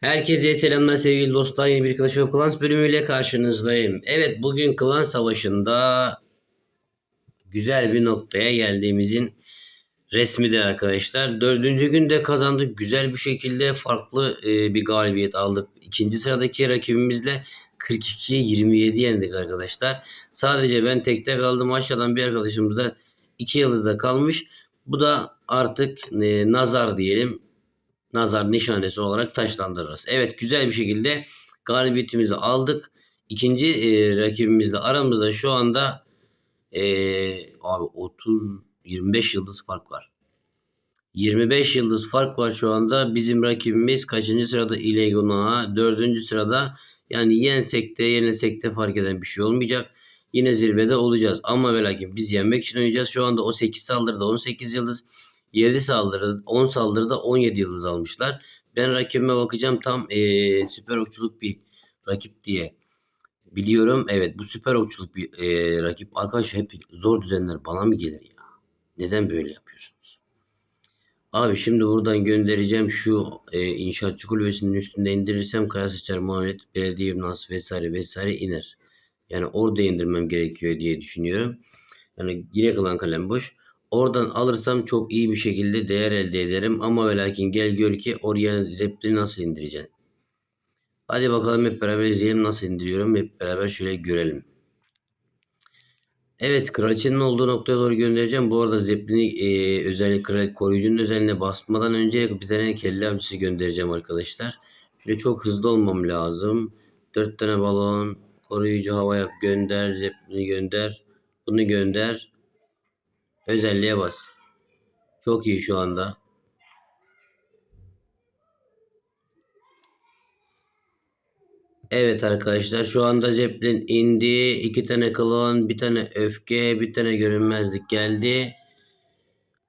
Herkese selamlar sevgili dostlar. Yeni bir Clash of Clans bölümüyle karşınızdayım. Evet bugün klan savaşında güzel bir noktaya geldiğimizin resmidir arkadaşlar. Dördüncü günde kazandık. Güzel bir şekilde farklı e, bir galibiyet aldık. İkinci sıradaki rakibimizle 42'ye 27 yendik arkadaşlar. Sadece ben tekte kaldım. Aşağıdan bir arkadaşımız da 2 yıldızda kalmış. Bu da artık e, nazar diyelim nazar nişanesi olarak taşlandırırız. Evet güzel bir şekilde galibiyetimizi aldık. İkinci e, rakibimizle aramızda şu anda e, abi 30 25 yıldız fark var. 25 yıldız fark var şu anda. Bizim rakibimiz kaçıncı sırada İlegona? Dördüncü sırada. Yani yensek de yenilsek de fark eden bir şey olmayacak. Yine zirvede olacağız. Ama ve lakin biz yenmek için oynayacağız. Şu anda o 8 saldırıda 18 yıldız. 7 saldırı 10 saldırıda 17 yıldız almışlar. Ben rakibime bakacağım tam eee, süper okçuluk bir rakip diye biliyorum. Evet bu süper okçuluk bir eee, rakip. Arkadaş hep zor düzenler bana mı gelir ya? Neden böyle yapıyorsunuz? Abi şimdi buradan göndereceğim şu eee inşaatçı kulübesinin üstünde indirirsem Kaya Sıçar, Muhammed, Belediye Binası vesaire vesaire iner. Yani orada indirmem gerekiyor diye düşünüyorum. Yani yine kalan kalem boş. Oradan alırsam çok iyi bir şekilde değer elde ederim. Ama ve lakin gel gör ki oraya zepli nasıl indireceğim. Hadi bakalım hep beraber izleyelim nasıl indiriyorum. Hep beraber şöyle görelim. Evet kraliçenin olduğu noktaya doğru göndereceğim. Bu arada zeplini e, özellik kral, koruyucunun özelliğine basmadan önce bir tane kelle avcısı göndereceğim arkadaşlar. Şöyle çok hızlı olmam lazım. 4 tane balon. Koruyucu hava yap gönder. Zeplini gönder. Bunu gönder. Özelliğe bas. Çok iyi şu anda. Evet arkadaşlar şu anda Zeppelin indi. iki tane klon, bir tane öfke, bir tane görünmezlik geldi.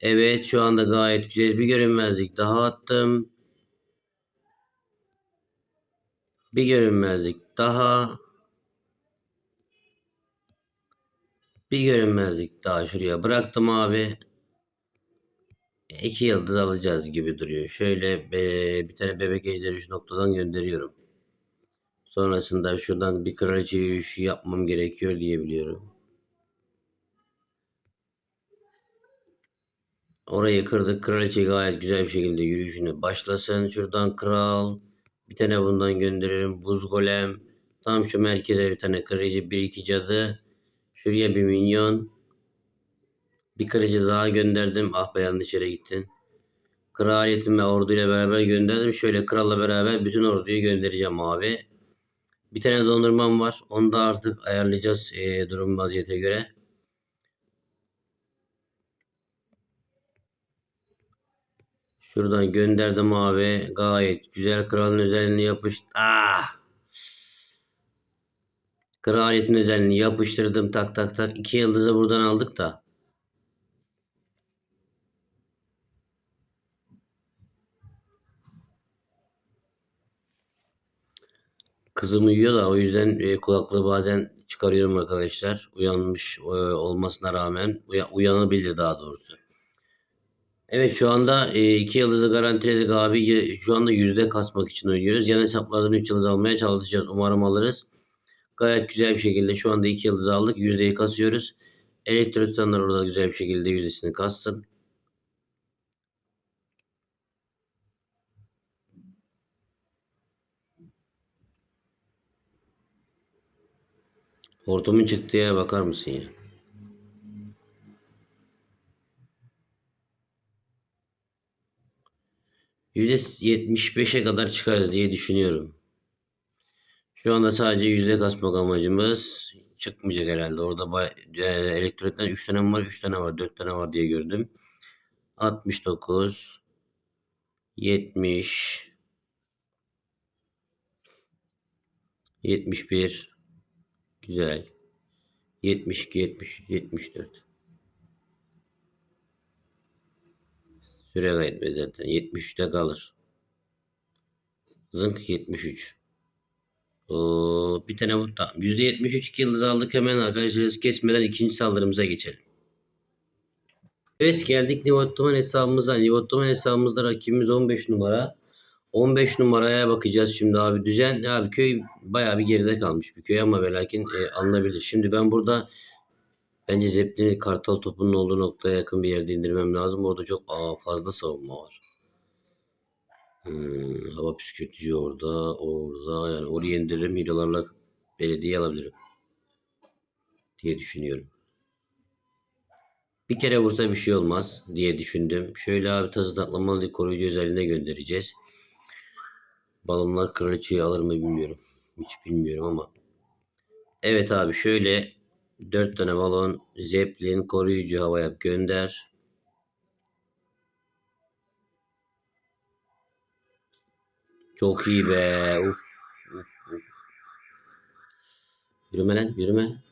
Evet şu anda gayet güzel bir görünmezlik daha attım. Bir görünmezlik daha. Bir görünmezlik daha şuraya bıraktım abi. İki yıldız alacağız gibi duruyor. Şöyle be- bir tane bebek ejderi şu noktadan gönderiyorum. Sonrasında şuradan bir kraliçe yürüyüşü yapmam gerekiyor diye biliyorum. Orayı kırdık. Kraliçe gayet güzel bir şekilde yürüyüşüne başlasın. Şuradan kral. Bir tane bundan gönderirim. Buz golem. Tam şu merkeze bir tane kırıcı. Bir iki cadı. Şuraya bir minyon. Bir kırıcı daha gönderdim. Ah be yanlış yere gittin. Kraliyetimi orduyla beraber gönderdim. Şöyle kralla beraber bütün orduyu göndereceğim abi. Bir tane dondurmam var. Onu da artık ayarlayacağız eee, durum vaziyete göre. Şuradan gönderdim abi. Gayet güzel kralın özelliğini yapıştı. Ah! Kraliyetin özelliğini yapıştırdım tak tak tak. İki yıldızı buradan aldık da. Kızım uyuyor da o yüzden e, kulaklığı bazen çıkarıyorum arkadaşlar. Uyanmış e, olmasına rağmen uya- uyanabilir daha doğrusu. Evet şu anda e, iki yıldızı garantiledik abi. Şu anda yüzde kasmak için oynuyoruz. Yan hesaplardan 3 yıldız almaya çalışacağız. Umarım alırız. Gayet güzel bir şekilde şu anda iki yıldız aldık. Yüzdeyi kasıyoruz. Elektro tutanlar orada güzel bir şekilde yüzdesini kassın. Hortumun çıktığı yere bakar mısın ya? %75'e kadar çıkarız diye düşünüyorum. Şu anda sadece yüzde kasmak amacımız çıkmayacak herhalde. Orada e, elektronikten 3 tane var, 3 tane var, 4 tane var diye gördüm. 69 70 71 Güzel. 72 73 74 Süre kaybetmez zaten. 73'te kalır. Zınk 73. Oo, bir tane bu tamam. %73 2 yıldız aldık hemen arkadaşlar kesmeden ikinci saldırımıza geçelim. Evet geldik Nivottoman hesabımıza. Nivottoman hesabımızda rakibimiz 15 numara. 15 numaraya bakacağız şimdi abi. Düzen abi köy bayağı bir geride kalmış bir köy ama ve lakin e, alınabilir. Şimdi ben burada bence Zeppelin'i kartal topunun olduğu noktaya yakın bir yerde indirmem lazım. Orada çok aa, fazla savunma var. Hmm, hava püskürtücü orada. Orada yani oraya indiririm. Hilolarla belediye alabilirim. Diye düşünüyorum. Bir kere vursa bir şey olmaz diye düşündüm. Şöyle abi tazı taklamalı koruyucu özelliğine göndereceğiz. Balonlar kraliçeyi alır mı bilmiyorum. Hiç bilmiyorum ama. Evet abi şöyle 4 tane balon zeppelin koruyucu hava yap gönder. Çok iyi be. Uf, uf, uf. Yürüme lan yürüme.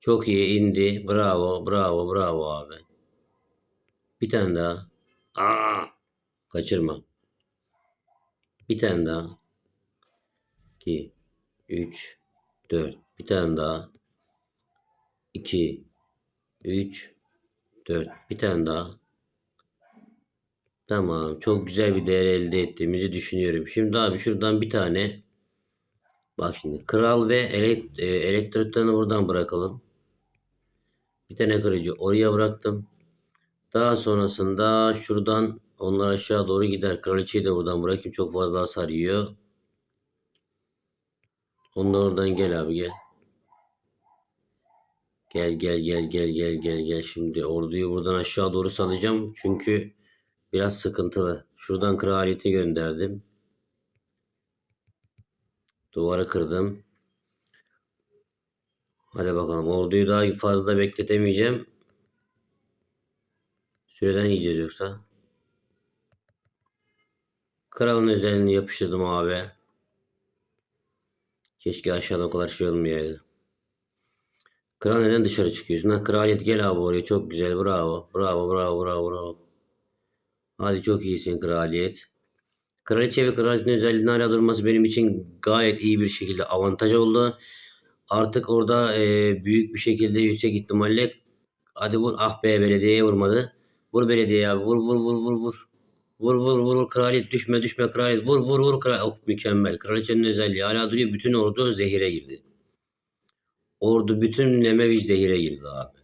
Çok iyi indi. Bravo, bravo, bravo abi. Bir tane daha. Aa, kaçırma. Bir tane daha. 2 3 4. Bir tane daha. 2 3 4. Bir tane daha. Tamam. Çok güzel bir değer elde ettiğimizi düşünüyorum. Şimdi abi şuradan bir tane Bak şimdi kral ve elekt e, buradan bırakalım. Bir tane kırıcı oraya bıraktım. Daha sonrasında şuradan onlar aşağı doğru gider. Kraliçeyi de buradan bırakayım. Çok fazla hasar yiyor. Onlar oradan gel abi gel. Gel gel gel gel gel gel gel. Şimdi orduyu buradan aşağı doğru salacağım. Çünkü biraz sıkıntılı. Şuradan kraliyeti gönderdim. Duvarı kırdım. Hadi bakalım. Orduyu daha fazla bekletemeyeceğim. Süreden yiyeceğiz yoksa. Kralın özelliğini yapıştırdım abi. Keşke aşağıda o kadar şey olmayaydı. Kral neden dışarı çıkıyorsun? Ha, kraliyet gel abi oraya. Çok güzel. Bravo. Bravo. Bravo. Bravo. Bravo. Hadi çok iyisin kraliyet. Kraliçe ve kraliçenin özelliğinin hala durması benim için gayet iyi bir şekilde avantaj oldu. Artık orada e, büyük bir şekilde yüksek ihtimalle hadi vur ah be belediyeye vurmadı. Vur belediye abi vur vur vur vur. Vur vur vur vur kraliyet düşme düşme kraliyet vur vur vur kraliyet. Oh mükemmel. Kraliçenin özelliği hala duruyor. Bütün ordu zehire girdi. Ordu bütün Lemevi zehire girdi abi.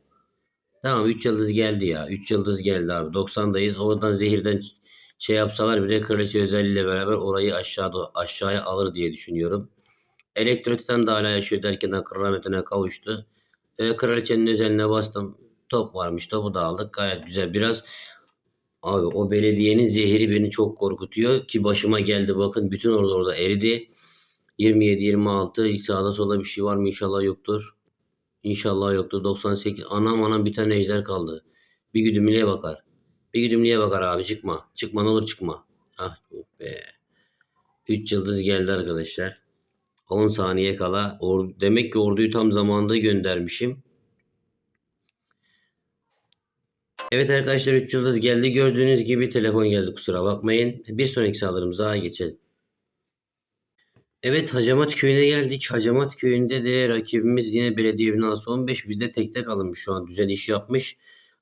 Tamam 3 yıldız geldi ya. 3 yıldız geldi abi. 90'dayız. Oradan zehirden şey yapsalar bile kraliçe özelliğiyle beraber orayı aşağı aşağıya alır diye düşünüyorum. Elektrotiten de hala yaşıyor derken kırametine kavuştu. E, kraliçenin özeline bastım. Top varmış. Topu da aldık. Gayet güzel. Biraz abi o belediyenin zehri beni çok korkutuyor. Ki başıma geldi bakın. Bütün orada orada eridi. 27 26 ilk sağda solda bir şey var mı inşallah yoktur. İnşallah yoktur. 98 anam anam bir tane ejder kaldı. Bir güdümlüğe bakar. Bir güdümlüğe bakar abi çıkma. Çıkma ne olur çıkma. Ah be. 3 yıldız geldi arkadaşlar. 10 saniye kala. Or Demek ki orduyu tam zamanında göndermişim. Evet arkadaşlar 3 yıldız geldi. Gördüğünüz gibi telefon geldi kusura bakmayın. Bir sonraki saldırımıza geçelim. Evet Hacamat köyüne geldik. Hacamat köyünde de rakibimiz yine belediye binası 15. Bizde tek tek alınmış şu an. Düzen iş yapmış.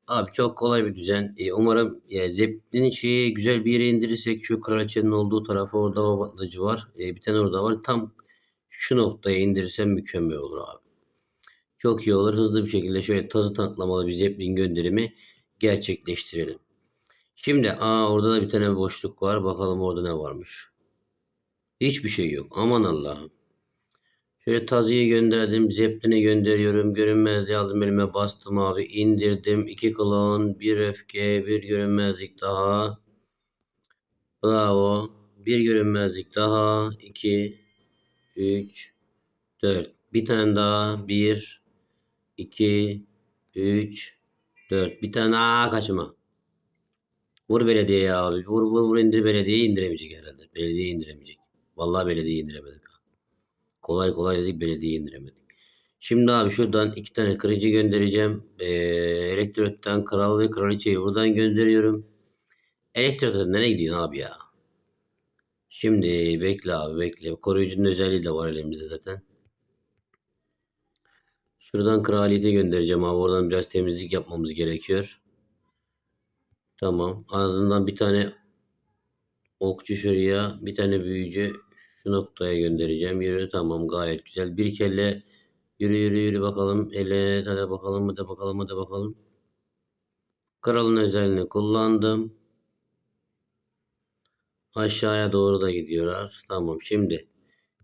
Abi çok kolay bir düzen. E, umarım e, Zeppelin'in şeyi güzel bir yere indirirsek şu kraliçenin olduğu tarafa orada babatlacı var. E, bir tane orada var. Tam şu noktaya indirirsem mükemmel olur abi. Çok iyi olur. Hızlı bir şekilde şöyle tazı tanklamalı bir Zeppelin gönderimi gerçekleştirelim. Şimdi aa orada da bir tane boşluk var. Bakalım orada ne varmış. Hiçbir şey yok. Aman Allah'ım. Şöyle tazıyı gönderdim. Zeppelin'i gönderiyorum. Görünmezliği aldım elime bastım abi. indirdim. 2 klon, bir öfke, bir görünmezlik daha. Bravo. Bir görünmezlik daha. 2, 3, 4. Bir tane daha. 1, 2, 3, 4. Bir tane daha kaçma. Vur belediyeye abi. Vur vur vur indir belediyeyi indiremeyecek herhalde. Belediye indiremeyecek. Vallahi belediye indiremedik. Kolay kolay dedik belediye indiremedik. Şimdi abi şuradan iki tane kırıcı göndereceğim. Ee, Elektrot'tan kral ve kraliçeyi buradan gönderiyorum. Elektrot'tan nereye gidiyorsun abi ya? Şimdi bekle abi bekle. Koruyucunun özelliği de var elimizde zaten. Şuradan kraliyete göndereceğim abi. Oradan biraz temizlik yapmamız gerekiyor. Tamam. Ardından bir tane okçu şuraya, bir tane büyücü şu noktaya göndereceğim. Yürü tamam gayet güzel. Bir kelle yürü yürü yürü bakalım. Ele hadi bakalım hadi bakalım hadi bakalım. Kralın özelliğini kullandım. Aşağıya doğru da gidiyorlar. Tamam şimdi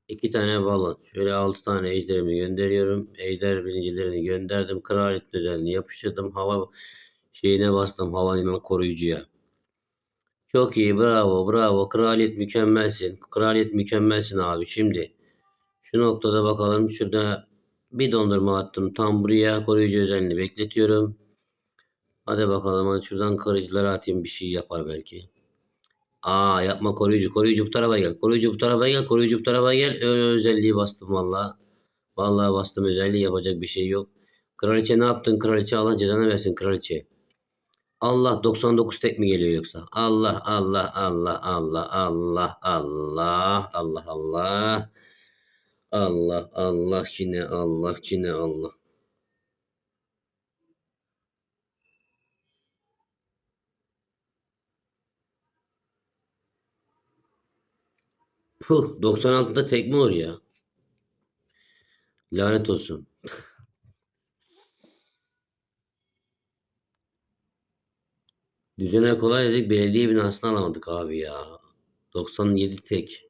iki tane balon. Şöyle altı tane ejderimi gönderiyorum. Ejder birincilerini gönderdim. Kraliyet özelliğini yapıştırdım. Hava şeyine bastım. Havanın koruyucuya. Çok iyi bravo bravo. Kraliyet mükemmelsin. Kraliyet mükemmelsin abi. Şimdi şu noktada bakalım. Şurada bir dondurma attım. Tam buraya koruyucu özelliğini bekletiyorum. Hadi bakalım. Hadi şuradan kırıcılara atayım. Bir şey yapar belki. Aa yapma koruyucu. Koruyucu bu tarafa gel. Koruyucu bu tarafa gel. Koruyucu bu tarafa gel. Ö- özelliği bastım valla. Vallahi bastım özelliği yapacak bir şey yok. Kraliçe ne yaptın? Kraliçe Allah cezanı versin kraliçe. Allah 99 tek mi geliyor yoksa? Allah Allah Allah Allah Allah Allah Allah Allah Allah Allah yine Allah yine Allah. Puh 96'da tek mi olur ya? Lanet olsun. Düzene kolay dedik belediye binasını alamadık abi ya. 97 tek.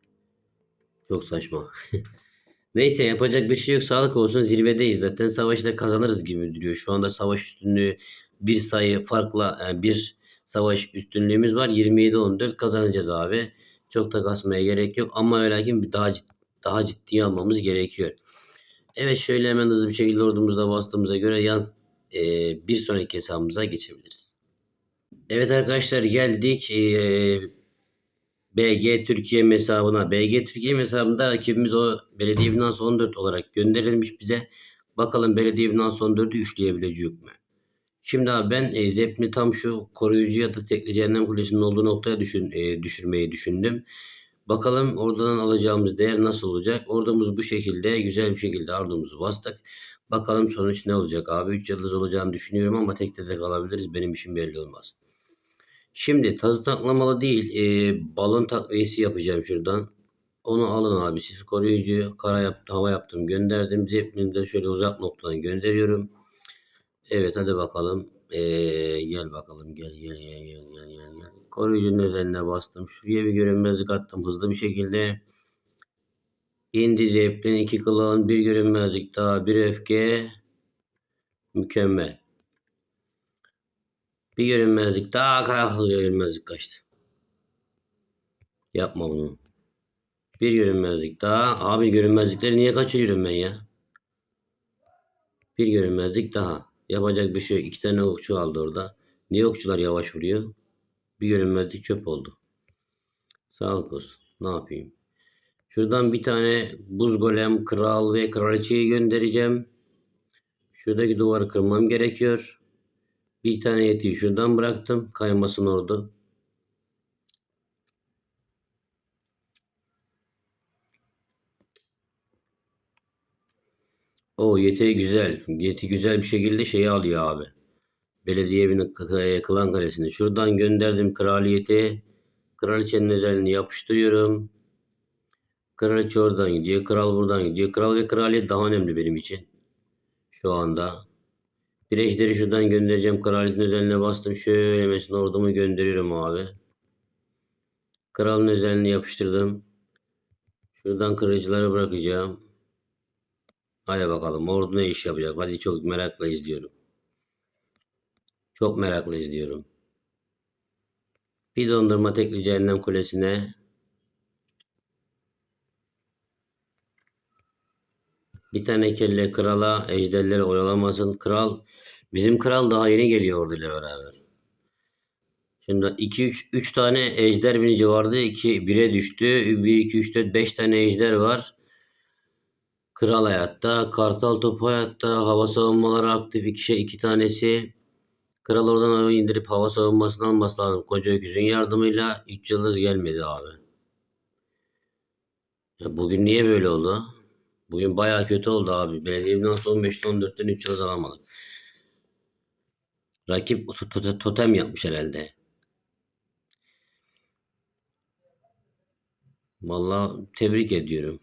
Çok saçma. Neyse yapacak bir şey yok. Sağlık olsun zirvedeyiz. Zaten savaşta kazanırız gibi duruyor. Şu anda savaş üstünlüğü bir sayı farkla yani bir savaş üstünlüğümüz var. 27-14 kazanacağız abi. Çok da kasmaya gerek yok. Ama ve lakin daha, cid- daha ciddiye almamız gerekiyor. Evet şöyle hemen hızlı bir şekilde ordumuza bastığımıza göre yan, e, bir sonraki hesabımıza geçebiliriz. Evet arkadaşlar geldik BG Türkiye hesabına. BG Türkiye hesabında rakibimiz o belediye binası 14 olarak gönderilmiş bize. Bakalım belediye binası 14'ü üçleyebilecek mi? Şimdi abi ben Zepni tam şu koruyucu ya da tekli cehennem kulesinin olduğu noktaya düşün, düşürmeyi düşündüm. Bakalım oradan alacağımız değer nasıl olacak? Ordumuz bu şekilde güzel bir şekilde ordumuzu bastık. Bakalım sonuç ne olacak abi? 3 yıldız olacağını düşünüyorum ama tekte de kalabiliriz. Benim işim belli olmaz. Şimdi tazı taklamalı değil e, balon takviyesi yapacağım şuradan. Onu alın abi siz koruyucu kara yaptım, hava yaptım gönderdim. Zeppelini de şöyle uzak noktadan gönderiyorum. Evet hadi bakalım. E, gel bakalım gel gel gel gel gel gel. gel. Koruyucunun özeline bastım. Şuraya bir görünmezlik attım hızlı bir şekilde. İndi Zeppelin iki klon bir görünmezlik daha bir öfke. Mükemmel. Bir görünmezlik daha karaklı görünmezlik kaçtı. Yapma bunu. Bir görünmezlik daha. Abi görünmezlikleri niye kaçırıyorum ben ya? Bir görünmezlik daha. Yapacak bir şey yok. İki tane okçu aldı orada. Niye okçular yavaş vuruyor? Bir görünmezlik çöp oldu. Sağlık olsun. Ne yapayım? Şuradan bir tane buz golem, kral ve kraliçeyi göndereceğim. Şuradaki duvarı kırmam gerekiyor. Bir tane yetiyi şuradan bıraktım. Kaymasın orada. O yeti güzel. Yeti güzel bir şekilde şeyi alıyor abi. Belediye evinin k- klan kalesini. Şuradan gönderdim kraliyeti. Kraliçenin özelliğini yapıştırıyorum. Kraliçe oradan gidiyor. Kral buradan gidiyor. Kral ve kraliyet daha önemli benim için. Şu anda. Bir ejderi şuradan göndereceğim. Kraliyetin özelliğine bastım. Şöyle mesela ordumu gönderiyorum abi. Kralın özelliğini yapıştırdım. Şuradan kırıcıları bırakacağım. Hadi bakalım ordu ne iş yapacak? Hadi çok merakla izliyorum. Çok merakla izliyorum. Bir dondurma tekli cehennem kulesine. Bir tane kelle krala ejderleri oyalamasın. Kral bizim kral daha yeni geliyor orduyla beraber. Şimdi 2 3 3 tane ejder binici vardı. 2 1'e düştü. 1 2 3 4 5 tane ejder var. Kral hayatta, Kartal topu hayatta, hava savunmaları aktif iki şey iki tanesi. Kral oradan indirip hava savunmasını alması lazım. Koca öküzün yardımıyla 3 yıldız gelmedi abi. Ya bugün niye böyle oldu? Bugün bayağı kötü oldu abi. Belediye binası 15'te 14'ten 3 yıldız alamadık. Rakip to- to- totem yapmış herhalde. Vallahi tebrik ediyorum.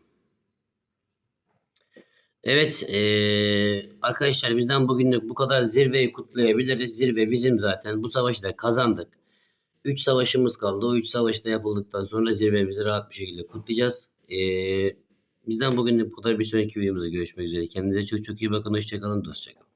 Evet eee, arkadaşlar bizden bugünlük bu kadar zirveyi kutlayabiliriz. Zirve bizim zaten. Bu savaşı da kazandık. 3 savaşımız kaldı. O 3 savaş da yapıldıktan sonra zirvemizi rahat bir şekilde kutlayacağız. Eee, bizden bugünlük bu kadar. Bir sonraki videomuzda görüşmek üzere. Kendinize çok çok iyi bakın. Hoşçakalın. Dostçakalın.